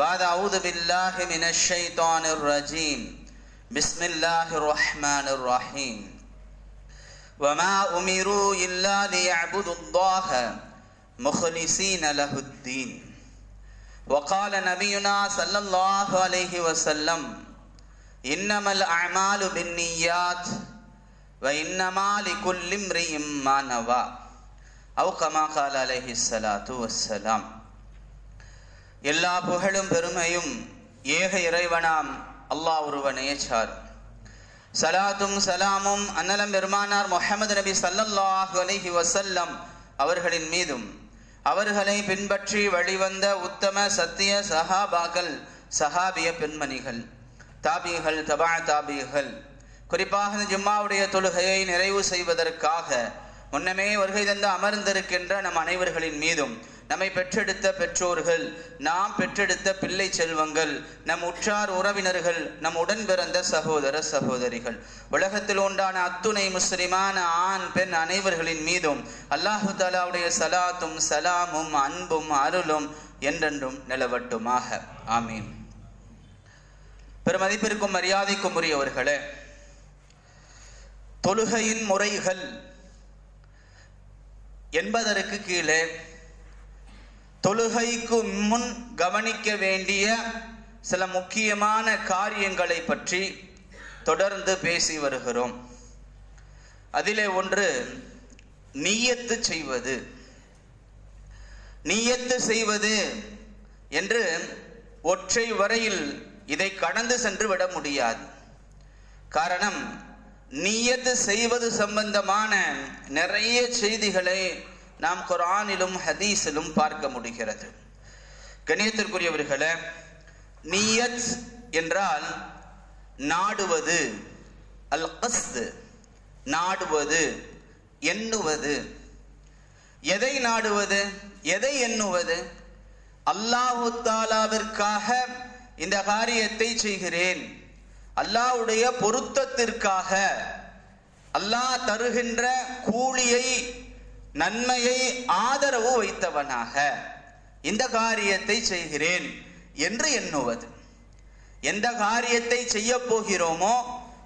بعد أعوذ بالله من الشيطان الرجيم. بسم الله الرحمن الرحيم. وما أمروا إلا ليعبدوا الله مخلصين له الدين. وقال نبينا صلى الله عليه وسلم إنما الأعمال بالنيات وإنما لكل امرئ ما نوى. أو كما قال عليه الصلاة والسلام. எல்லா புகழும் பெருமையும் ஏக இறைவனாம் அல்லாஹ் ஒருவனையே சார். சலாத்தும் சலாமும் அன்னலம் பெருமானார் முஹமது நபி சல்லல்லாஹு அலஹி வசல்லம் அவர்களின் மீதும். அவர்களை பின்பற்றி வழிவந்த உத்தம சத்திய சஹாபாக்கள் சஹாபிய பெண்மணிகள் தாபிகள் தபா தாபிகள். குறிப்பாக ஜும்மாவுடைய தொழுகையை நிறைவு செய்வதற்காக முன்னமே வருகை தந்து அமர்ந்திருக்கின்ற நம் அனைவர்களின் மீதும் நம்மை பெற்றெடுத்த பெற்றோர்கள் நாம் பெற்றெடுத்த பிள்ளை செல்வங்கள் நம் உற்றார் உறவினர்கள் நம் உடன் பிறந்த சகோதர சகோதரிகள். உலகத்தில் உண்டான அத்துணை முஸ்லிமான ஆண் பெண் அனைவர்களின் மீதும் அல்லாஹு தாலாவுடைய சலாத்தும் சலாமும் அன்பும் அருளும் என்றென்றும் நிலவட்டுமாக. ஆமீன். பெருமதிப்பிற்கும் மரியாதைக்கும் உரியவர்களே தொழுகையின் முறைகள் என்பதற்கு கீழே தொழுகைக்கு முன் கவனிக்க வேண்டிய சில முக்கியமான காரியங்களை பற்றி தொடர்ந்து பேசி வருகிறோம். அதிலே ஒன்று நீயத்து செய்வது. நீயத்து செய்வது என்று ஒற்றை வரையில் இதை கடந்து சென்று விட முடியாது. காரணம் நீயத்து செய்வது சம்பந்தமான நிறைய செய்திகளை நாம் குரானிலும் ஹதீஸிலும் பார்க்க முடிகிறது. கணியத்திற்குரியவர்களே நீயத் என்றால் நாடுவது அல் கஸ்து நாடுவது எண்ணுவது. எதை நாடுவது எதை எண்ணுவது? அல்லாஹு தாலாவிற்காக இந்த காரியத்தை செய்கிறேன். அல்லாவுடைய பொருத்தத்திற்காக அல்லாஹ் தருகின்ற கூலியை நன்மையை ஆதரவு வைத்தவனாக. இந்த காரியத்தை செய்கிறேன் என்று எண்ணுவது. எந்த காரியத்தை செய்ய போகிறோமோ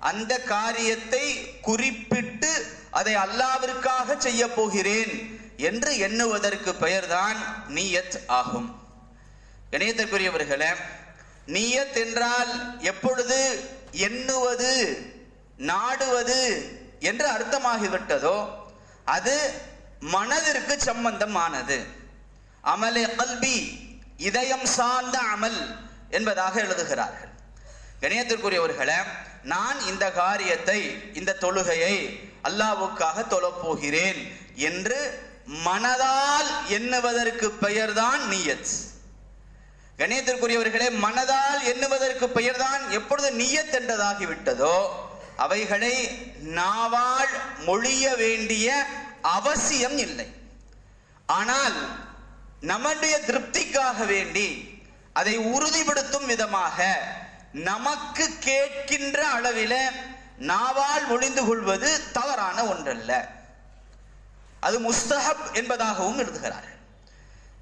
அந்த காரியத்தை குறிப்பிட்டு அதை அல்லாவிற்காக செய்ய போகிறேன் என்று எண்ணுவதற்கு பெயர்தான் நீயத் ஆகும். இணையத்திற்குரியவர்களே நீயத் என்றால் எப்பொழுது எண்ணுவது நாடுவது என்று அர்த்தமாகிவிட்டதோ அது மனதிற்கு சம்பந்தமானது. அமலே கல்வி இதயம் சார்ந்த அமல் என்பதாக எழுதுகிறார்கள். கணியத்திற்குரியவர்களே நான் இந்த காரியத்தை இந்த தொழுகையை அல்லாவுக்காக தொழப்போகிறேன் என்று மனதால் எண்ணுவதற்கு பெயர்தான் நீயத். கணியத்திற்குரியவர்களே மனதால் எண்ணுவதற்கு பெயர்தான் எப்பொழுது நீயத் என்றதாகிவிட்டதோ அவைகளை நாவால் மொழிய வேண்டிய அவசியம் இல்லை. ஆனால் நம்முடைய திருப்திக்காக வேண்டி அதை உறுதிப்படுத்தும் விதமாக நமக்கு கேட்கின்ற அளவில நாவால் ஒளிந்து கொள்வது தவறான ஒன்றல்ல. அது முஸ்தஹப் என்பதாகவும் எழுதுகிறார்கள்.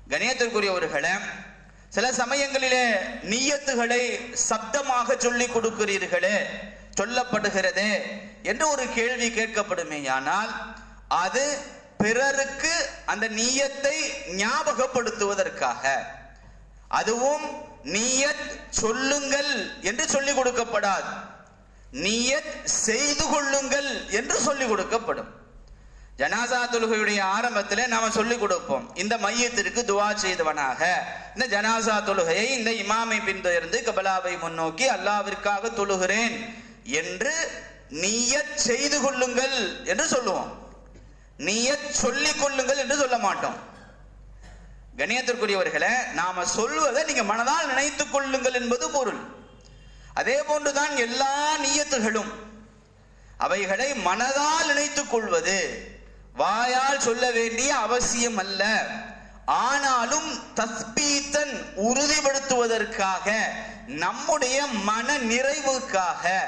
கணேத்திற்குரியவர்களே சில சமயங்களிலே நீயத்துகளை சப்தமாக சொல்லிக் கொடுக்கிறீர்களே சொல்லப்படுகிறதே என்று ஒரு கேள்வி கேட்கப்படுமேயானால் அது பிறருக்கு அந்த நீயத்தை ஞாபகப்படுத்துவதற்காக. அதுவும் நீயத் சொல்லுங்கள் என்று சொல்லிக் கொடுக்கப்படாது. நீயத் செய்து கொள்ளுங்கள் என்று சொல்லிக் கொடுக்கப்படும். ஜனாசா தொழுகையுடைய ஆரம்பத்தில் நாம சொல்லிக் கொடுப்போம். இந்த மையத்திற்கு துவா செய்தவனாக. இந்த ஜனாசா தொழுகையை இந்த இமாமை பின்தொடர்ந்து கபலாவை முன்னோக்கி அல்லாவிற்காக தொழுகிறேன் என்று நீயத் செய்து கொள்ளுங்கள் என்று சொல்லுவோம். நீயத் சொல்லிக் கொள்ளுங்கள் என்று சொல்ல மாட்டோம். கணியத்திற்குரியவர்களே நாம சொல்வதை நீங்க மனதால் நினைத்துக் கொள்ளுங்கள் என்பது பொருள். அதே போன்றுதான் எல்லா நீயத்துகளும். அவைகளை மனதால் நினைத்துக் கொள்வது வாயால் சொல்ல வேண்டிய அவசியம் அல்ல. ஆனாலும் தஸ்பீத்தன் உறுதிப்படுத்துவதற்காக நம்முடைய மன நிறைவுக்காக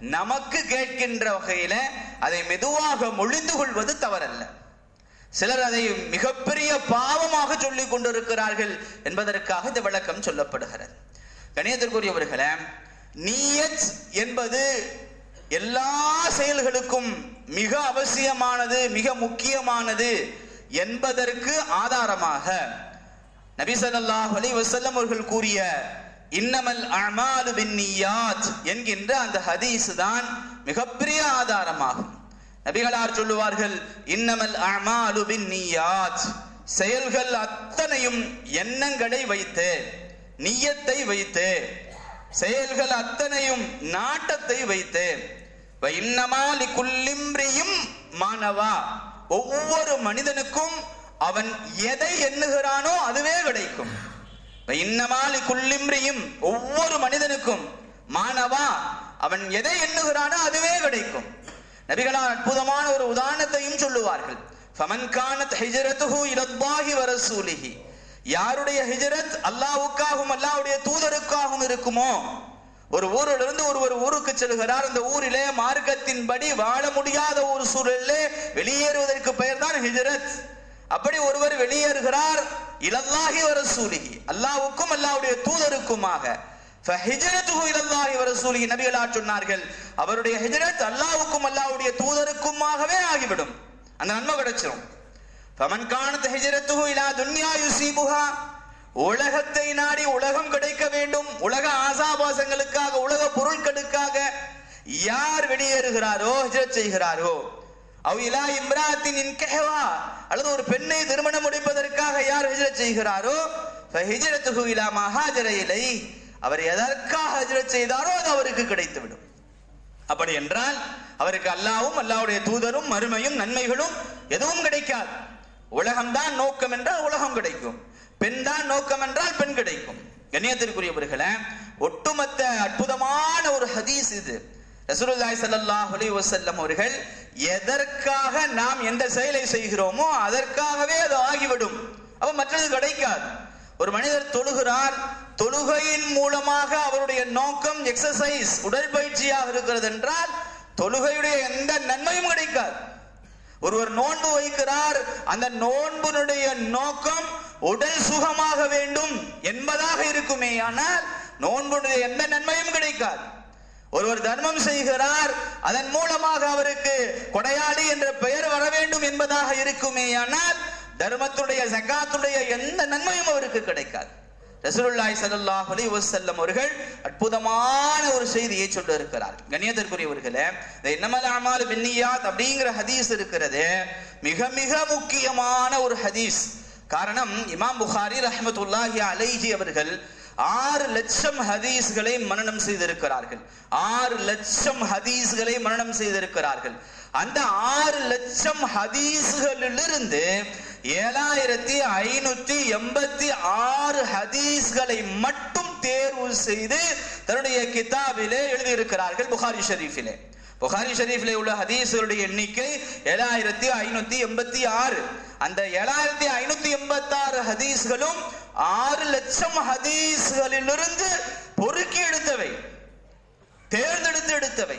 நமக்கு கேட்கின்ற வகையில அதை மெதுவாக மொழிந்து கொள்வது தவறல்ல. சிலர் அதை மிகப்பெரிய பாவமாக சொல்லிக் கொண்டிருக்கிறார்கள் என்பதற்காக இந்த விளக்கம் சொல்லப்படுகிறது. கணியத்திற்குரியவர்களே நீயத் என்பது எல்லா செயல்களுக்கும் மிக அவசியமானது மிக முக்கியமானது என்பதற்கு ஆதாரமாக நபி அலி வசல்லம் அவர்கள் கூறிய இன்னமல் அமாலு பின்னியாத் என்கின்ற அந்த ஹதீஸ் தான் மிகப்பெரிய ஆதாரமாகும். நபிகளார் சொல்லுவார்கள் இன்னமல் அமாலு பின்னியாத். செயல்கள் அத்தனையும் எண்ணங்களை வைத்து நியத்தை வைத்து செயல்கள் அத்தனையும் நாட்டத்தை வைத்து. இன்னமாலி குல்லிம்ரியும் மாணவா ஒவ்வொரு மனிதனுக்கும் அவன் எதை எண்ணுகிறானோ அதுவே கிடைக்கும். இன்னமாலி குல்லிம்ரியும் ஒவ்வொரு மனிதனுக்கும் மானவா அவன் எதை எண்ணுகிறானோ அதுவே கிடைக்கும். நபிகளால் அற்புதமான ஒரு உதாரணத்தையும் சொல்லுவார்கள். ஃபமன் கானத் இலல்லாஹி யாருடைய ஹிஜரத் அல்லாஹ்வுக்காகவும் அல்லாஹ்வுடைய தூதருக்காகவும் இருக்குமோ? ஒரு ஊரிலிருந்து ஒரு ஒரு ஊருக்கு செல்கிறார். அந்த ஊரிலே மார்க்கத்தின்படி வாழ முடியாத ஒரு சூழலிலே வெளியேறுவதற்கு பெயர் தான் ஹிஜரத். அப்படி ஒருவர் வெளியேறுகிறார் இலல்லாஹி வர ரசூலிஹி அல்லாவுக்கும் அல்லாஹ்வுடைய தூதருக்குமாக. ஃபஹிஜ்ரத்துஹு இலல்லாஹி சொன்னார்கள் அவருடைய ஹிஜரத் அல்லாவுக்கும் அல்லாவுடைய தூதருக்குமாகவே ஆகிவிடும். அந்த நன்மை கிடைச்சிரும். ஃபமன் கானத் ஹிஜ்ரத்துஹு இலா துன்யா யுசீபுஹா. உலகத்தை நாடி உலகம் கிடைக்க வேண்டும். உலக ஆசாபாசங்களுக்காக உலக பொருட்களுக்காக யார் வெளியேறுகிறாரோ ஹிஜரத் செய்கிறாரோ அவ் இம்ராத்தின் இன்கஹவா அல்லது ஒரு பெண்ணை திருமணம் முடிப்பதற்காக யார் ஹிஜ்ரத் செய்கிறாரோ ஃபஹிஜ்ரத்துஹு இலா மஹாஜர இலை. அவர் எதற்காக ஹிஜ்ரத் செய்தாரோ அது அவருக்கு கிடைத்துவிடும். அப்படி என்றால் அவருக்கு அல்லாவும் அல்லாவுடைய தூதரும் மறுமையும் நன்மைகளும் எதுவும் கிடைக்காது. உலகம்தான் நோக்கம் என்றால் உலகம் கிடைக்கும். பெண் தான் நோக்கம் என்றால் பெண் கிடைக்கும். கண்ணியத்திற்குரியவர்களே ஒட்டுமொத்த அற்புதமான ஒரு ஹதீஸ் இது. ரசூலுல்லாய் சல்லாஹ் அலி வசல்லம் அவர்கள் எதற்காக நாம் எந்த செயலை செய்கிறோமோ அதற்காகவே அது ஆகிவிடும். அப்ப மற்றது கிடைக்காது. ஒரு மனிதர் தொழுகிறார் தொழுகையின் மூலமாக அவருடைய நோக்கம் எக்ஸசைஸ் உடற்பயிற்சியாக இருக்கிறது என்றால் தொழுகையுடைய எந்த நன்மையும் கிடைக்காது. ஒருவர் நோன்பு வைக்கிறார் அந்த நோன்புனுடைய நோக்கம் உடல் சுகமாக வேண்டும் என்பதாக இருக்குமே ஆனால் நோன்புடைய எந்த நன்மையும் கிடைக்காது. ஒருவர் தர்மம் செய்கிறார் அதன் மூலமாக அவருக்கு கொடையாளி என்ற பெயர் வர வேண்டும் என்பதாக இருக்குமேயானால் தர்மத்துடைய சங்காத்துடைய எந்த நன்மையும் அவருக்கு கிடைக்காது. ரசூலுல்லாஹி ஸல்லல்லாஹு அலைஹி வஸல்லம் அவர்கள் அற்புதமான ஒரு செய்தியை சொல்ல இருக்கிறார் கண்ணியத்திற்குரியவர்களே இந்த இன்னமல் அமால் பின்னியாத் அப்படிங்கிற ஹதீஸ் இருக்கிறது. மிக மிக முக்கியமான ஒரு ஹதீஸ். காரணம் இமாம் புகாரி ரஹமத்துல்லாஹி அலைஹி அவர்கள் ஆறு லட்சம் ஹதீஸ்களை மனநம் செய்திருக்கிறார்கள். ஆறு லட்சம் ஹதீஸ்களை மனநம் செய்திருக்கிறார்கள். அந்த ஆறு லட்சம் ஹதீஸ்களிலிருந்து ஏழாயிரத்தி ஐநூத்தி எண்பத்தி ஆறு ஹதீஸ்களை மட்டும் தேர்வு செய்து தன்னுடைய கிதாபிலே எழுதியிருக்கிறார்கள் புகாரி ஷரீஃபிலே. புகாரி ஷரீஃபிலே உள்ள ஹதீஸ்களுடைய எண்ணிக்கை ஏழாயிரத்தி ஐநூத்தி எண்பத்தி ஆறு. அந்த ஏழாயிரத்தி ஐநூத்தி எண்பத்தி ஆறு ஹதீஸ்களும் ஆறு லட்சம் ஹதீஸ்களிலிருந்து பொறுக்கி எடுத்தவை தேர்ந்தெடுத்து எடுத்தவை.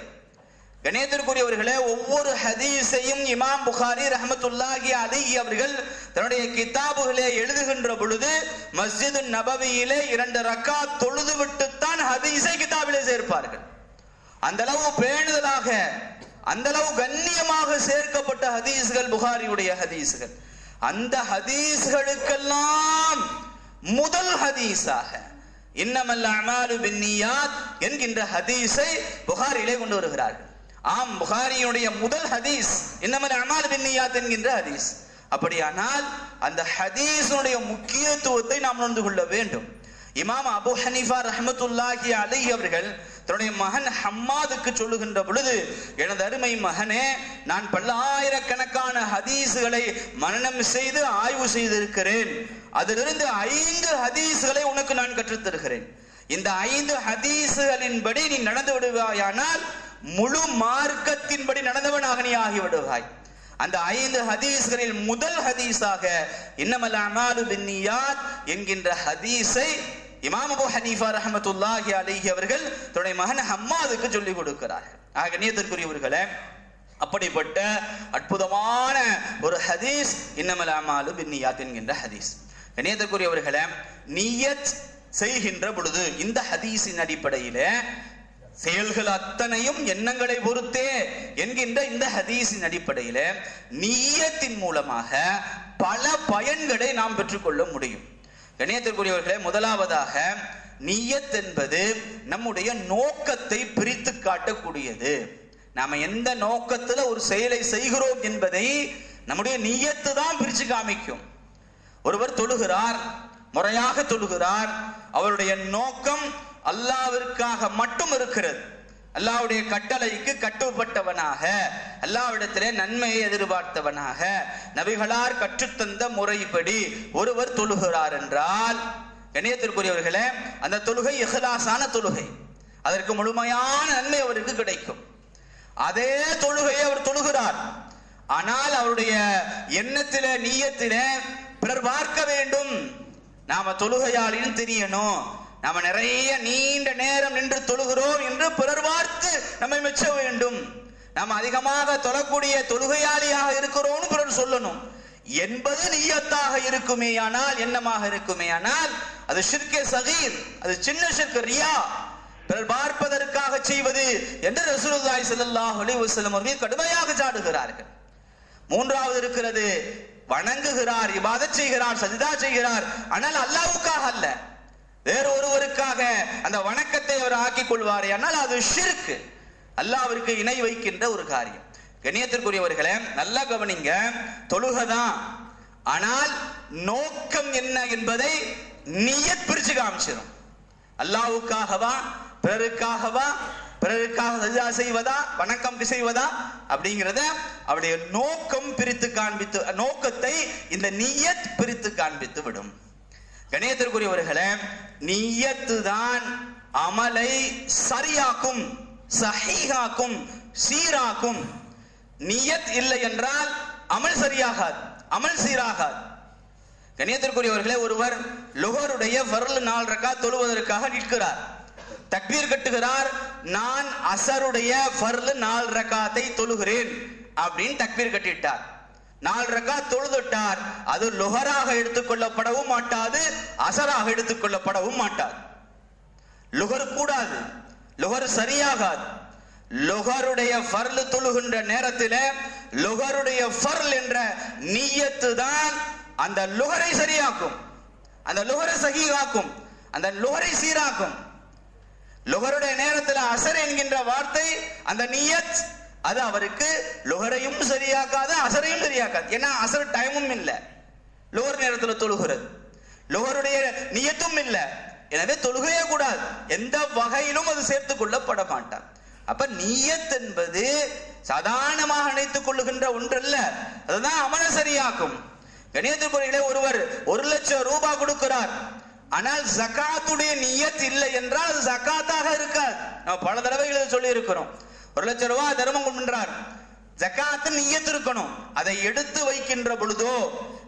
கணேதற்குரியவர்களே ஒவ்வொரு ஹதீஸையும் இமாம் புகாரி ரஹமத்துல்லாஹி அலிஹி அவர்கள் தன்னுடைய கிதாபுகளே எழுதுகின்ற பொழுது மஸ்ஜித் நபவியிலே இரண்டு ரக்கா தொழுது விட்டுத்தான் ஹதீஸை கிதாபிலே சேர்ப்பார்கள். அந்த அளவு பேணுதலாக அந்த அளவு கண்ணியமாக சேர்க்கப்பட்ட ஹதீஸ்கள் புகாரியுடைய ஹதீஸ்கள். அந்த ஹதீஸ்களுக்கெல்லாம் முதல் ஹதீஸாக. இன்னமல் அமாலு பின்னியாத் என்கின்ற ஹதீஸை புகாரிலே கொண்டு வருகிறார்கள். ஆம் புகாரியுடைய முதல் ஹதீஸ் இன்னமல் அமால் பின்னியாத் என்கின்ற ஹதீஸ். அப்படியானால் அந்த ஹதீஸுடைய முக்கியத்துவத்தை நாம் உணர்ந்து கொள்ள வேண்டும். இமாம் அபு ஹனீஃபா ரஹமத்துல்லாஹி அலி அவர்கள் தன்னுடைய மகன் ஹம்மாதுக்கு சொல்லுகின்ற பொழுது எனது அருமை மகனே நான் பல்லாயிரக்கணக்கான ஹதீஸுகளை மனநம் செய்து ஆய்வு செய்திருக்கிறேன். அதிலிருந்து ஐந்து ஹதீஸ்களை உனக்கு நான் கற்றுத் தருகிறேன் இந்த ஐந்து ஹதீஸ்களின்படி நீ நடந்து விடுவாயானால் முழு மார்க்கத்தின்படி நடந்தவனாக நீ ஆகி விடுவாய். அந்த ஐந்து ஹதீஸ்களில் முதல் ஹதீஸாக இன்னமல் அமாலு பின்னியாத் என்கின்ற ஹதீஸை இமாம் அபு ஹனீஃபா ரஹமத்துல்லாஹி அலிஹி அவர்கள் தன்னுடைய மகன் ஹம்மாதுக்கு சொல்லிக் கொடுக்கிறார்கள். ஆக நீத்திற்குரியவர்களே அப்படிப்பட்ட அற்புதமான ஒரு ஹதீஸ் இன்னமல் அமாலு பின்னியாத் என்கின்ற ஹதீஸ். கண்ணியத்திற்குரியவர்களே நீயத் செய்கின்ற பொழுது இந்த ஹதீஸின் அடிப்படையில செயல்கள் அத்தனையும் எண்ணங்களை பொறுத்தே என்கின்ற இந்த ஹதீஸின் அடிப்படையில நீயத்தின் மூலமாக பல பயன்களை நாம் பெற்றுக்கொள்ள முடியும். கணியத்திற்குரியவர்களே முதலாவதாக நீயத் என்பது நம்முடைய நோக்கத்தை பிரித்து காட்டக்கூடியது. நாம எந்த நோக்கத்துல ஒரு செயலை செய்கிறோம் என்பதை நம்முடைய நீயத்து தான் பிரிச்சு காமிக்கும். ஒருவர் தொழுகிறார் முறையாக தொழுகிறார் அவருடைய நோக்கம் அல்லாவிற்காக மட்டும் இருக்கிறது. அல்லாவுடைய கட்டளைக்கு கட்டுப்பட்டவனாக அல்லாவிடத்திலே நன்மையை எதிர்பார்த்தவனாக நபிகளார் கற்றுத்தந்த முறைப்படி ஒருவர் தொழுகிறார் என்றால் கணியத்திற்குரியவர்களே அந்த தொழுகை இஹ்லாசான தொழுகை. அதற்கு முழுமையான நன்மை அவருக்கு கிடைக்கும். அதே தொழுகையை அவர் தொழுகிறார். ஆனால் அவருடைய எண்ணத்தில நீயத்தில பிறர் பார்க்க வேண்டும். நாம தொழுகையாளின்னு தெரியணும். நாம நிறைய நீண்ட நேரம் நின்று தொழுகிறோம் என்று பிறர் பார்த்து நம்மை மெச்ச வேண்டும். நாம் அதிகமாக தொழக்கூடிய தொழுகையாளியாக இருக்கிறோம்னு பிறர் சொல்லணும். என்பது நீயத்தாக இருக்குமேயானால் எண்ணமாக இருக்குமேயானால் அது ஷிர்கே சகீர் அது சின்ன ஷிர்க் ரியா. பிறர் பார்ப்பதற்காக செய்வது என்று ரசூலுல்லாஹி ஸல்லல்லாஹு அலைஹி வஸல்லம் அவர்கள் கடுமையாக சாடுகிறார்கள். மூன்றாவது இருக்கிறது வணங்குகிறார் இபாதத் செய்கிறார் சஜிதா செய்கிறார். ஆனால் அல்லாஹ்வுக்காக அல்ல. வேற ஒருவருக்காக அந்த வணக்கத்தை அவர் ஆக்கிக் கொள்வார் ஆனால் அது ஷிர்க் அல்லாவிற்கு இணை வைக்கின்ற ஒரு காரியம். கண்ணியத்திற்குரியவர்களே நல்லா கவனிங்க. தொழுகதான். ஆனால் நோக்கம் என்ன என்பதை நீயத் பிரிச்சு காமிச்சிடும் அல்லாவுக்காகவா பிறருக்காகவா பிறருக்காக சஜா செய்வதா? வணக்கம் செய்வதா அப்படிங்கிறத அவருடைய நோக்கம் பிரித்து காண்பித்து நோக்கத்தை இந்த நீயத் பிரித்து காண்பித்து விடும். கணேத்திற்குரியவர்களே நீயத்து தான் அமலை சரியாக்கும் சஹீகாக்கும் சீராக்கும். நீயத் இல்லை என்றால் அமல் சரியாகாது அமல் சீராகாது. கணியத்திற்குரியவர்களே ஒருவர் லுகருடைய வரல் நாள் ரக்கா தொழுவதற்காக நிற்கிறார். தக்பீர் கட்டுகிறார் நான் அசருடைய ஃபர்லு நாலு ரக்காத்தை தொழுகிறேன் அப்படின்னு தக்பீர் கட்டிட்டார். நாலு ரக்கா தொழுதுட்டார். அது லுகராக எடுத்துக்கொள்ளப்படவும் மாட்டாது அசராக எடுத்துக்கொள்ளப்படவும் மாட்டாது. லுகர் கூடாது லுகர் சரியாகாது. லுகருடைய ஃபர்லு தொழுகின்ற நேரத்தில் லுகருடைய ஃபர்ல் என்ற நீயத்து தான் அந்த லுகரை சரியாக்கும். அந்த லுகரை சகியாக்கும் அந்த லுகரை சீராக்கும். லுகருடைய நேரத்தில் அசர் என்கின்ற வார்த்தை அந்த நீயத் அது அவருக்கு லுகரையும் சரியாக்காது அசரையும் சரியாக்காது. ஏன்னா அசர் டைமும் இல்லை. லுகர் நேரத்தில் தொழுகிறது. லுகருடைய நியத்தும் இல்லை. எனவே தொழுகையே கூடாது. எந்த வகையிலும் அது சேர்த்து கொள்ளப்பட மாட்டான் அப்ப நீயத் என்பது சாதாரணமாக நினைத்துக் கொள்ளுகின்ற ஒன்றல்ல. அதுதான் அமல சரியாக்கும். கணியத்திற்குறையிலே ஒருவர் ஒரு லட்சம் ரூபாய் கொடுக்கிறார். ஆனால் ஜக்காத்துடைய நியத் இல்லை என்றால் அது ஜக்காத்தாக இருக்காது. நம்ம பல தடவைகளை சொல்லி இருக்கிறோம் ஒரு லட்சம் ரூபாய் தர்மம் கொண்டார் ஜக்காத்து நியத் இருக்கணும். அதை எடுத்து வைக்கின்ற பொழுதோ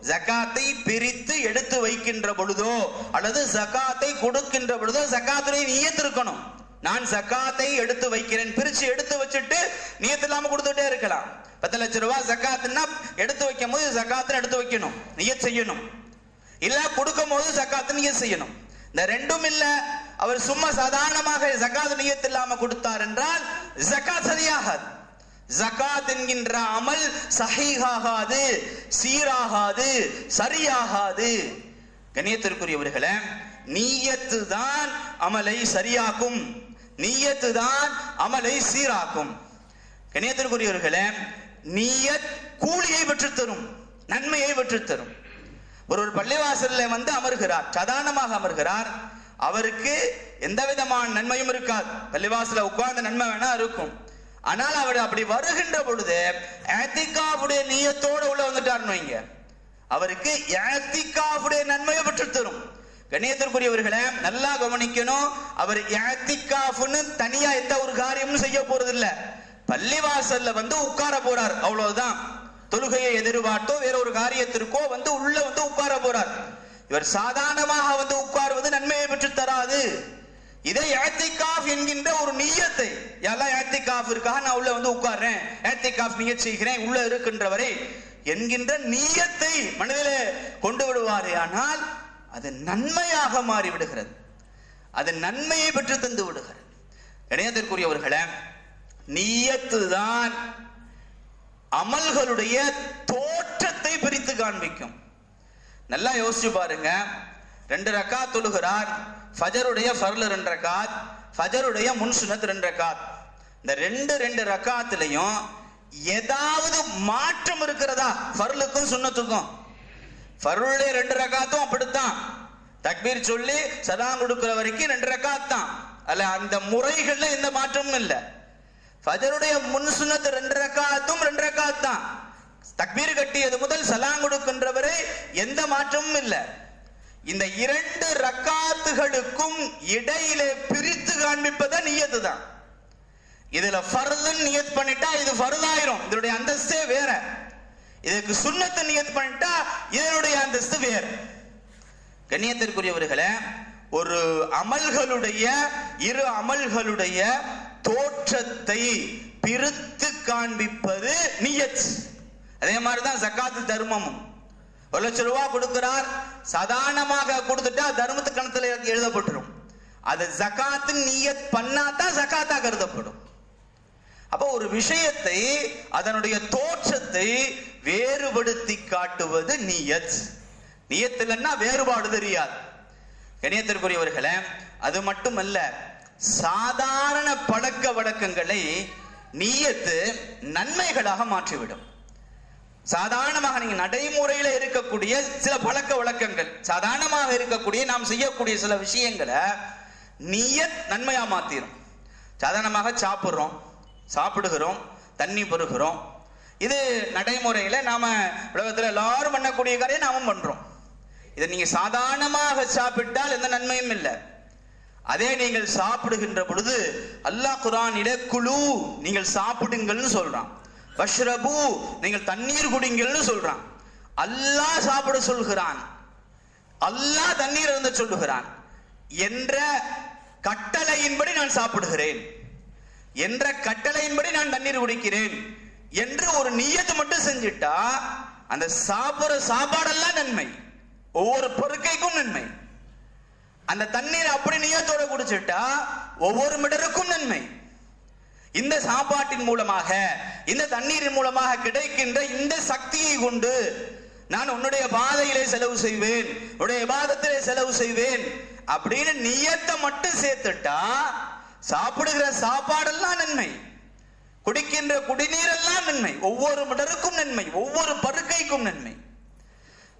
ஜக்காத்தை பிரித்து எடுத்து வைக்கின்ற பொழுதோ அல்லது ஜக்காத்தை கொடுக்கின்ற பொழுதோ ஜக்காத்துடைய நியத் இருக்கணும். நான் ஜக்காத்தை எடுத்து வைக்கிறேன். பிரிச்சு எடுத்து வச்சுட்டு நியத்து இல்லாம கொடுத்துட்டே இருக்கலாம். பத்து லட்சம் ரூபாய் ஜக்காத்துன்னா எடுத்து வைக்கும் போது ஜக்காத்துன்னு எடுத்து வைக்கணும். நியத் செய்யணும். இல்ல கொடுக்கும் போது சக்காத்து நியத் செய்யணும். இந்த ரெண்டும் இல்ல அவர் சும்மா சாதாரணமாக ஜக்காத் நியத் இல்லாம கொடுத்தார் என்றால் ஜக்காத் சரியாகாது. ஜகாத் என்கின்ற அமல் சஹீகாகாது சீராகாது சரியாகாது. கணியத்திற்குரியவர்களே நீயத்து தான் அமலை சரியாக்கும். நீயத்து தான் அமலை சீராக்கும். கணியத்திற்குரியவர்களே நீயத் கூலியை பெற்றுத்தரும் நன்மையை பெற்றுத் ஒருவர் பள்ளிவாசலில் வந்து அமர்கிறார் சாதாரணமாக அமர்கிறார். அவருக்கு எந்த விதமான நன்மையும் இருக்காது. பள்ளிவாசல உட்கார்ந்த நன்மை வேணா இருக்கும். ஆனால் அவர் அப்படி வருகின்ற பொழுது ஏத்திகாவுடைய நீயத்தோடு உள்ள வந்துட்டார்னு வைங்க. அவருக்கு ஏத்திகாவுடைய நன்மையை பெற்று தரும் கணியத்திற்குரியவர்களை நல்லா கவனிக்கணும். அவர் இஅ்திகாஃப்னு தனியா எந்த ஒரு காரியமும் செய்ய போறது இல்லை பள்ளிவாசல்ல வந்து உட்கார போறார். அவ்வளவுதான். தொழுகையை எதிர்பார்த்தோ வேற ஒரு காரியத்திற்கோ வந்து உள்ள வந்து உட்கார போறார். இவர் சாதாரணமாக வந்து உட்காருவது நன்மையை பெற்று தராது. இதை ஏத்திகாஃப் என்கின்ற ஒரு நீயத்தை எல்லாம் ஏத்திகாஃப் இருக்கா? நான் உள்ள வந்து உட்கார்றேன். ஏத்திகாஃப் நியத் செய்கிறேன் உள்ள இருக்கின்றவரை என்கின்ற நீயத்தை மனதிலே கொண்டு விடுவாரே. ஆனால் அது நன்மையாக மாறி விடுகிறது அது நன்மையை பெற்று தந்து விடுகிறது. இணையத்திற்குரியவர்களே நீயத்து தான் அமல்களுடைய தோற்றத்தை பிரித்து காண்பிக்கும். நல்லா யோசிச்சு பாருங்க. ரெண்டு ரக்காத் தொழுகிறார். ஃபஜருடைய ஃபர்ல ரெண்டு ரக்காத் ஃபஜருடைய முன்சுனத் ரெண்டு ரக்காத். இந்த ரெண்டு ரெண்டு ரக்காத்துலையும் ஏதாவது மாற்றம் இருக்கிறதா? ஃபர்லுக்கும் சுண்ணத்துக்கும். ஃபருளுடைய ரெண்டு ரக்காத்தும் அப்படித்தான். தக்பீர் சொல்லி சதாம் கொடுக்குற வரைக்கும் ரெண்டு ரக்காத் தான். அல்ல அந்த முறைகள்ல எந்த மாற்றமும் இல்லை. ஃபஜருடைய முன் சுன்னத் ரெண்டு ரக்காத்தும் ரெண்டு ரக்காத் தான். தக்பீர் கட்டியது முதல் சலாம் கொடுக்கின்றவரை எந்த மாற்றமும் இல்லை. இந்த இரண்டு ரக்காத்துகளுக்கும் இடையிலே பிரித்து காண்பிப்பதை நியத்து தான். இதுல ஃபர்துன்னு நியத் பண்ணிட்டா இது ஃபர்தாயிரும். இதனுடைய அந்தஸ்தே வேற. இதுக்கு சுண்ணத்து நியத் பண்ணிட்டா இதனுடைய அந்தஸ்து வேற. கண்ணியத்திற்குரியவர்களே ஒரு அமல்களுடைய இரு அமல்களுடைய தோற்றத்தை பிரித்து காண்பிப்பது நியத். அதே மாதிரிதான் சக்காத்து தர்மமும். ஒரு லட்சம் ரூபாய் கொடுக்கிறார் சாதாரணமாக கொடுத்துட்டா தர்மத்து கணத்துல எழுதப்பட்டுரும். அது ஜக்காத்து நீயத் பண்ணாதான் ஜக்காத்தா கருதப்படும். அப்போ ஒரு விஷயத்தை அதனுடைய தோற்றத்தை வேறுபடுத்தி காட்டுவது நீயத். நியத்துலன்னா வேறுபாடு தெரியாது. கணியத்திற்குரியவர்களே அது மட்டுமல்ல சாதாரண பழக்க வழக்கங்களை நீயத்து நன்மைகளாக மாற்றிவிடும். சாதாரணமாக நீங்க நடைமுறையில இருக்கக்கூடிய சில பழக்க வழக்கங்கள் சாதாரணமாக இருக்கக்கூடிய நாம் செய்யக்கூடிய சில விஷயங்களை நீய நன்மையா மாத்திரும். சாதாரணமாக சாப்பிடுறோம் சாப்பிடுகிறோம் தண்ணி பெறுகிறோம். இது நடைமுறையில நாம உலகத்துல எல்லாரும் பண்ணக்கூடிய காரியம் நாமும் பண்றோம். இதை நீங்க சாதாரணமாக சாப்பிட்டால் எந்த நன்மையும் இல்லை. அதே நீங்கள் சாப்பிடுகின்ற பொழுது அல்லாஹ் குரான் இடக்குழு நீங்கள் சாப்பிடுங்கள்னு சொல்றான். வஷ்ரபு நீங்கள் தண்ணீர் குடிங்கள்னு சொல்றான். அல்லாஹ் சாப்பிட சொல்கிறான். அல்லாஹ் தண்ணீர் இருந்த சொல்லுகிறான். என்ற கட்டளையின்படி நான் சாப்பிடுகிறேன். என்ற கட்டளையின்படி நான் தண்ணீர் குடிக்கிறேன். என்று ஒரு நியத்து மட்டும் செஞ்சிட்டா அந்த சாப்பிடுற சாப்பாடெல்லாம் நன்மை. ஒவ்வொரு பொருட்கைக்கும் நன்மை. அந்த தண்ணீர் அப்படி நீயத்தோட குடிச்சிட்டா ஒவ்வொரு மிடருக்கும் நன்மை. இந்த சாப்பாட்டின் மூலமாக இந்த தண்ணீரின் மூலமாக கிடைக்கின்ற இந்த சக்தியை கொண்டு நான் உன்னுடைய பாதையிலே செலவு செய்வேன் உன்னுடைய பாதத்திலே செலவு செய்வேன் அப்படின்னு நியத்தை மட்டும் சேர்த்துட்டா சாப்பிடுகிற சாப்பாடெல்லாம் நன்மை. குடிக்கின்ற குடிநீரெல்லாம் நன்மை. ஒவ்வொரு மிடருக்கும் நன்மை. ஒவ்வொரு பருக்கைக்கும் நன்மை.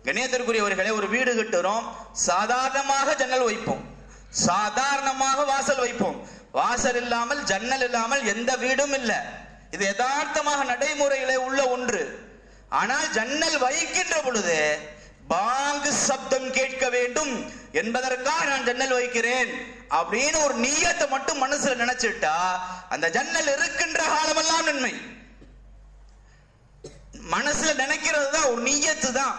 கணேதற்குரியவர்களே ஒரு வீடு கட்டுறோம். சாதாரணமாக ஜன்னல் வைப்போம். சாதாரணமாக வாசல் வைப்போம். வாசல் இல்லாமல் ஜன்னல் இல்லாமல் எந்த வீடும் இல்லை. இது யதார்த்தமாக நடைமுறையிலே உள்ள ஒன்று. ஆனால் ஜன்னல் வைக்கின்ற பொழுது பாங்கு சப்தம் கேட்க வேண்டும். என்பதற்காக நான் ஜன்னல் வைக்கிறேன். அப்படின்னு ஒரு நீயத்தை மட்டும் மனசுல நினைச்சிட்டா அந்த ஜன்னல் இருக்கின்ற காலமெல்லாம் நன்மை. மனசுல நினைக்கிறது தான் ஒரு நீயத்து தான்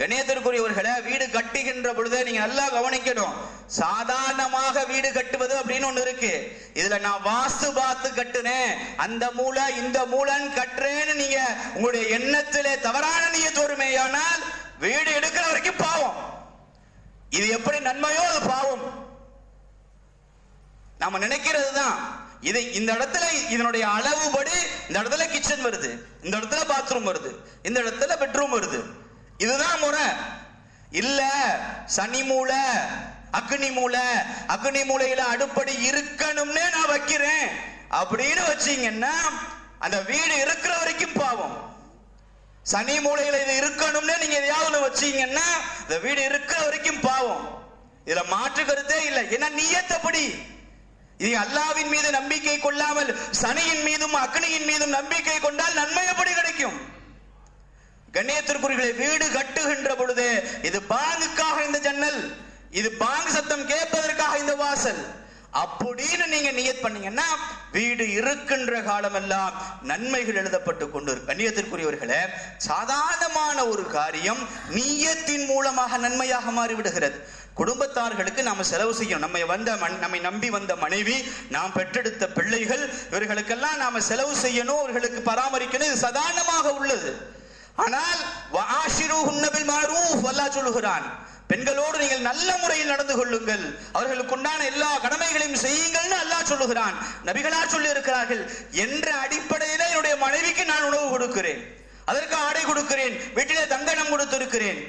கணேசருக்குரியவர்களை வீடு கட்டுகின்ற பொழுது நீங்க நல்லா கவனிக்கணும். சாதாரணமாக வீடு கட்டுவது அப்படின்னு ஒண்ணு இருக்கு. இதுல நான் வாஸ்து பார்த்து கட்டுனேன். அந்த மூளை இந்த மூலன்னு கட்டுறேன்னு நீங்க உங்களுடைய எண்ணத்திலே தவறான நீயத்து வருமேயானால் வீடு எடுக்கிற வரைக்கும் பாவம். இது எப்படி நன்மையோ அது பாவம். நாம நினைக்கிறது தான் இது இந்த இடத்துல இதனுடைய அளவுபடி இந்த இடத்துல கிச்சன் வருது. இந்த இடத்துல பாத்ரூம் வருது. இந்த இடத்துல பெட்ரூம் வருது. இதுதான் முறை. இல்ல சனி மூலை அக்னி மூலை அக்னி மூளையில அடுப்படி இருக்கணும்னே நான் வைக்கிறேன். அப்படின்னு வச்சீங்கன்னா அந்த வீடு இருக்கிற வரைக்கும் பாவம். சனி மூலையில இது இருக்கணும்னு நீங்க எதையாவது வச்சீங்கன்னா இந்த வீடு இருக்கிற வரைக்கும் பாவம். இதுல மாற்று கருத்தே இல்லை. ஏன்னா நீயத்தப்படி இது அல்லாவின் மீது நம்பிக்கை கொள்ளாமல் சனியின் மீதும் அக்னியின் மீதும் நம்பிக்கை கொண்டால் நன்மை எப்படி கிடைக்கும்? கண்ணியத்திற்குரியவர்களை வீடு கட்டுகின்ற பொழுது இது பாங்குக்காக இந்த ஜன்னல் இது பாங்கு சத்தம் கேட்பதற்காக இந்த வாசல். அப்படின்னு நீங்க நியத் பண்ணீங்கன்னா வீடு இருக்கின்ற காலமெல்லாம் நன்மைகள் எழுதப்பட்டு கொண்டு கண்ணியத்திற்குரியவர்களே சாதாரணமான ஒரு காரியம் நீயத்தின் மூலமாக நன்மையாக மாறிவிடுகிறது. குடும்பத்தார்களுக்கு நாம செலவு செய்யணும். நம்மை வந்த மன்- நம்மை நம்பி வந்த மனைவி நாம் பெற்றெடுத்த பிள்ளைகள் இவர்களுக்கெல்லாம் நாம செலவு செய்யணும் அவர்களுக்கு பராமரிக்கணும். இது சாதாரணமாக உள்ளது. ஆனால் வஆஷிருஹுன்ன பில் அல்லாஹ் சொல்லுகிறான். பெண்களோடு நீங்கள் நல்ல முறையில் நடந்து கொள்ளுங்கள். அவர்களுக்கு உண்டான எல்லா கடமைகளையும் செய்யுங்கள்னு அல்லாஹ் சொல்லுகிறான். நபிகளார் சொல்லி இருக்கிறார்கள் என்ற அடிப்படையில என்னுடைய மனைவிக்கு நான் உணவு கொடுக்கிறேன். அதற்கு ஆடை கொடுக்கிறேன். வீட்டிலே தங்கனம் கொடுத்திருக்கிறேன்.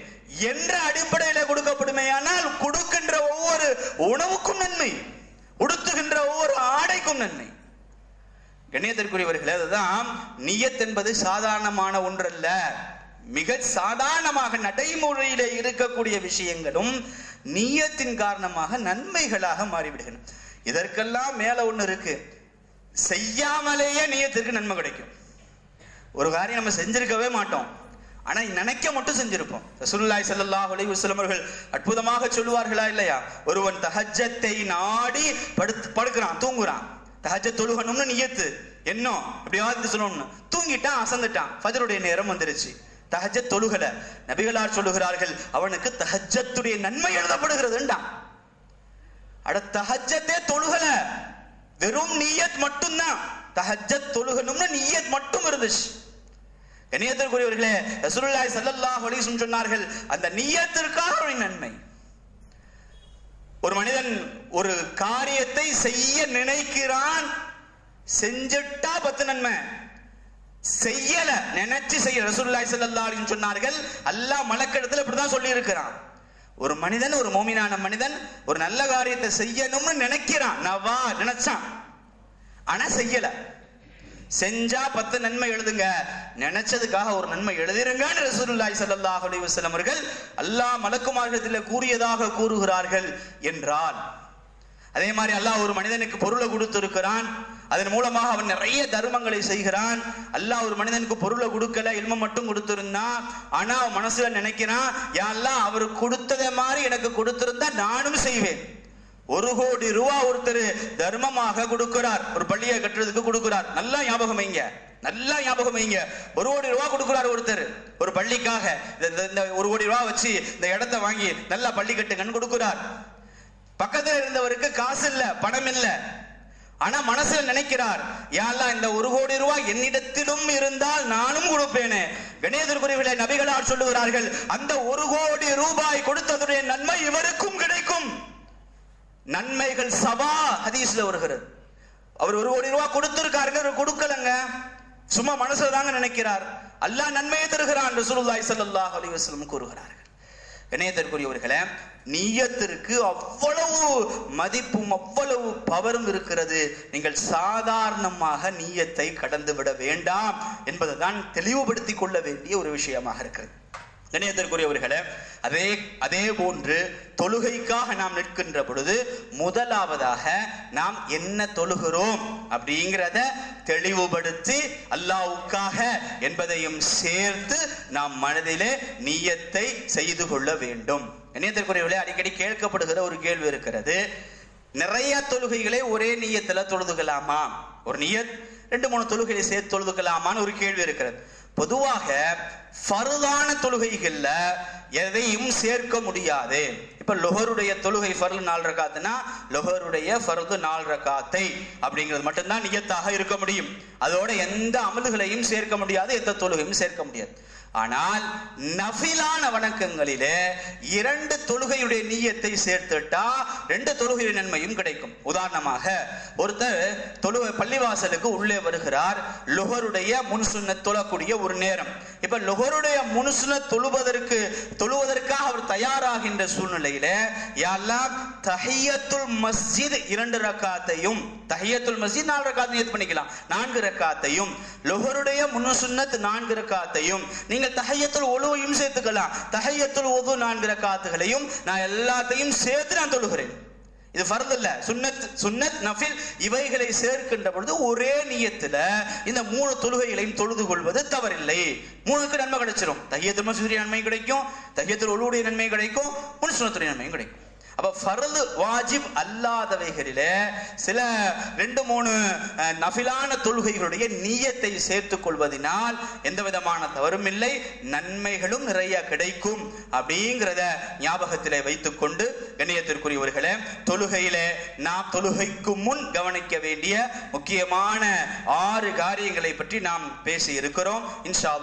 என்ற அடிப்படையில கொடுக்கப்படுமேயானால் கொடுக்கின்ற ஒவ்வொரு உணவுக்கும் நன்மை. உடுத்துகின்ற ஒவ்வொரு ஆடைக்கும் நன்மை. கண்ணியத்திற்குரியவர்களே அதுதான் நியத் என்பது சாதாரணமான ஒன்றல்ல. மிக சாதாரணமாக நடைமுறையில இருக்கக்கூடிய விஷயங்களும் நீயத்தின் காரணமாக நன்மைகளாக மாறிவிடுகின்றன. இதற்கெல்லாம் மேல ஒண்ணு இருக்கு. செய்யாமலேயே நீயத்திற்கு நன்மை கிடைக்கும். ஒரு காரியம் நம்ம செஞ்சிருக்கவே மாட்டோம். ஆனா நினைக்க மட்டும் செஞ்சிருப்போம். சுல்லாய் ஸல்லல்லாஹு அலைஹி வஸல்லம் அற்புதமாக சொல்லுவார்களா இல்லையா? ஒருவன் தஹஜத்தை நாடி படுத்து படுக்கிறான் தூங்குறான். தஹஜ தொழுகணும்னு நியத்து என்ன? எப்படியாவது சொல்லணும்னு. தூங்கிட்டான் அசந்துட்டான். ஃபஜருடைய நேரம் வந்துருச்சு. தஹஜ்ஜத் தொழுகல. நபிகளார் சொல்லுகிறார்கள் அவனுக்கு தஹஜ்ஜத்துடைய நன்மை எழுதப்படுகிறதுண்டான் அட தஹஜ்ஜத்தே தொழுகல. வெறும் நீயத் மட்டும்தான். தஹஜ்ஜத் தொழுகணும்னு நீயத் மட்டும் இருந்துச்சு. இணையத்திற்குரியவர்களே ரசூலுல்லாஹி ஸல்லல்லாஹு அலைஹி வஸல்லம் சொன்னார்கள் அந்த நீயத்திற்காக ஒரு நன்மை. ஒரு மனிதன் ஒரு காரியத்தை செய்ய நினைக்கிறான் செஞ்சிட்டா பத்து நன்மை. செய்யல நினைச்சு செய்ய ரசூல்லாய் செல்லல்லா சொன்னார்கள் அல்லாஹ் மலக்கெடுத்துல இப்படிதான் சொல்லி இருக்கிறான் ஒரு மனிதன் ஒரு மோமினான மனிதன் ஒரு நல்ல காரியத்தை செய்யணும்னு நினைக்கிறான். நவா நினைச்சான். ஆனா செய்யல. செஞ்சா பத்து நன்மை எழுதுங்க. நினைச்சதுக்காக ஒரு நன்மை எழுதிருங்கன்னு ரசூலுல்லாய் சல்லாஹ் அலைஹி வஸல்லம் அவர்கள் அல்லாஹ் மலக்குமார்களிடத்தில் கூறியதாக கூறுகிறார்கள் என்றால் அதே மாதிரி அல்லாஹ் ஒரு மனிதனுக்கு பொருளை கொடுத்திருக்கிறான். அதன் மூலமாக அவன் நிறைய தர்மங்களை செய்கிறான். அல்லாஹ் ஒரு மனிதனுக்கு பொருளை கொடுக்கல இல்மம் மட்டும் கொடுத்திருந்தான் ஆனா அவன் மனசுல நினைக்கிறான் யாரெல்லாம் அவர் கொடுத்ததை மாதிரி எனக்கு கொடுத்திருந்தா நானும் செய்வேன். ஒரு கோடி ரூபா ஒருத்தர் தர்மமாக கொடுக்கிறார். ஒரு பள்ளியை கட்டுறதுக்கு கொடுக்கிறார். நல்லா ஞாபகம் வைங்க. நல்லா ஞாபகம் வைங்க. ஒரு கோடி ரூபா கொடுக்கிறார் ஒருத்தர். ஒரு பள்ளிக்காக. இந்த- இந்த- இந்த ஒரு கோடி ரூபா வச்சு இந்த இடத்தை வாங்கி நல்லா பள்ளி கட்டுங்கன்னு கொடுக்கிறார். பக்கத்துல இருந்தவருக்கு காசு இல்ல பணம் இல்ல. ஆனா மனசுல நினைக்கிறார் யாரெல்லாம் இந்த ஒரு கோடி ரூபாய் என்னிடத்திலும் இருந்தால் நானும் கொடுப்பேனே. கணேதற்குரியவில்லை நபிகளார் சொல்லுகிறார்கள் அந்த ஒரு கோடி ரூபாய் கொடுத்ததுடைய நன்மை இவருக்கும் கிடைக்கும். நன்மைகள் சபா ஹதீஸ்ல வருகிறது. அவர் ஒரு கோடி ரூபாய் கொடுத்திருக்காருங்க அவர் கொடுக்கலங்க. சும்மா மனசுல தாங்க நினைக்கிறார். அல்லாஹ் நன்மையை தருகிறான் ரசூலுல்லாஹி ஸல்லல்லாஹு அலைஹி வஸல்லம் கூறுகிறார்கள். இணையத்திற்குரியவர்களே நீயத்திற்கு அவ்வளவு மதிப்பும் அவ்வளவு பவரும் இருக்கிறது. நீங்கள் சாதாரணமாக நீயத்தை கடந்து விட வேண்டாம் என்பதை தான் தெளிவுபடுத்திக் கொள்ள வேண்டிய ஒரு விஷயமாக இருக்கிறது. கணியத்திற்குரியவர்களே அதே அதே போன்று தொழுகைக்காக நாம் நிற்கின்ற பொழுது முதலாவதாக நாம் என்ன தொழுகிறோம் அப்படிங்கிறத தெளிவுபடுத்தி அல்லாஹ்வுக்காக என்பதையும் சேர்த்து நாம் மனதிலே நீயத்தை செய்து கொள்ள வேண்டும். கண்ணியத்திற்குரியவர்களே அடிக்கடி கேட்கப்படுகிற ஒரு கேள்வி இருக்கிறது. நிறைய தொழுகைகளை ஒரே நீயத்தில் தொழுதுகலாமா ஒரு நீயத் ரெண்டு மூணு தொழுகைகளை சேர்த்து தொழுதுகலாமான்னு ஒரு கேள்வி இருக்கிறது. பொதுவாக ஃபருதான தொழுகைகளில் எதையும் சேர்க்க முடியாது. இப்போ லொஹருடைய தொழுகை ஃபர்ல் நாலு ரகாத்துனா லொஹருடைய ஃபர்து நாலு ரகாத்தை அப்படிங்கிறது மட்டும்தான் நியத்தாக இருக்க முடியும். அதோட எந்த அமல்களையும் சேர்க்க முடியாது எந்த தொழுகையும் சேர்க்க முடியாது. ஆனால் நஃபிலான வணக்கங்களிலே இரண்டு தொழுகையுடைய நீயத்தை சேர்த்துட்டா ரெண்டு தொழுகையுடைய நன்மையும் கிடைக்கும். உதாரணமாக ஒருத்தர் தொழுகை பள்ளிவாசலுக்கு உள்ளே வருகிறார் லுகருடைய முன்சுன்ன தொழக்கூடிய ஒரு நேரம். இப்ப லுகருடைய முனுசுல தொழுவதற்கு தொழுவதற்காக அவர் தயாராகின்ற சூழ்நிலையில யாரெல்லாம் தஹியத்துல் மஸ்ஜித் இரண்டு ரக்காத்தையும் தஹியத்துல் மஸ்ஜித் நாலு ரக்காத்தையும் இது பண்ணிக்கலாம். நான்கு ரக்காத்தையும் லுகருடைய முனுசுன்னத் நான்கு ரக்காத்தையும் நீங்கள் தஹையத்துல் ஒழுவையும் சேர்த்துக்கலாம். தஹையத்துல் ஒது நான்கு ரக்காத்துகளையும் நான் எல்லாத்தையும் சேர்த்து நான் தொழுகிறேன். இது ஃபர்து இல்ல சுன்னத் சுன்னத் நஃபில் இவைகளை சேர்க்கின்ற பொழுது ஒரே நியத்துல இந்த மூணு தொழுகைகளையும் தொழுது கொள்வது தவறில்லை. மூணுக்கு நன்மை கிடைச்சிடும் தஹியத்துல் மசூரிய நன்மை கிடைக்கும். தஹியத்துல் ஒழுவுடைய நன்மை கிடைக்கும். முன்சுனத்துடைய நன்மையும் கிடைக்கும். அப்ப ஃபர்து வாஜிப் அல்லாதவைகளில சில ரெண்டு மூணு நபிலான நஃபிலான தொழுகைகளுடைய நீயத்தை சேர்த்துக் கொள்வதனால் எந்த விதமான தவறும் இல்லை நன்மைகளும் நிறைய கிடைக்கும் அப்படிங்கிறத ஞாபகத்திலே வைத்துக்கொண்டு கண்ணியத்திற்குரியவர்களே தொழுகையிலே நாம் தொழுகைக்கு முன் கவனிக்க வேண்டிய முக்கியமான ஆறு காரியங்களை பற்றி நாம் பேசி இருக்கிறோம். இன்ஷா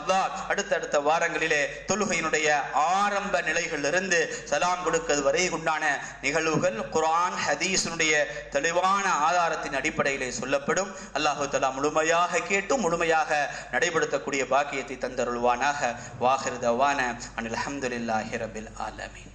அடுத்தடுத்த வாரங்களிலே தொழுகையினுடைய ஆரம்ப நிலைகளிலிருந்து சலாம் கொடுக்கிறது வரை உண்டான நிகழ்வுகள் குரான் ஹதீஸினுடைய தெளிவான ஆதாரத்தின் அடிப்படையிலே சொல்லப்படும். அல்லாஹு தலா முழுமையாக கேட்டு முழுமையாக நடைபெறுத்தக்கூடிய பாக்கியத்தை தந்தருள்வானாக. வாஹிருதவான அனில் அல்ஹம்துலில்லாஹி ரபில் ஆலமீன்.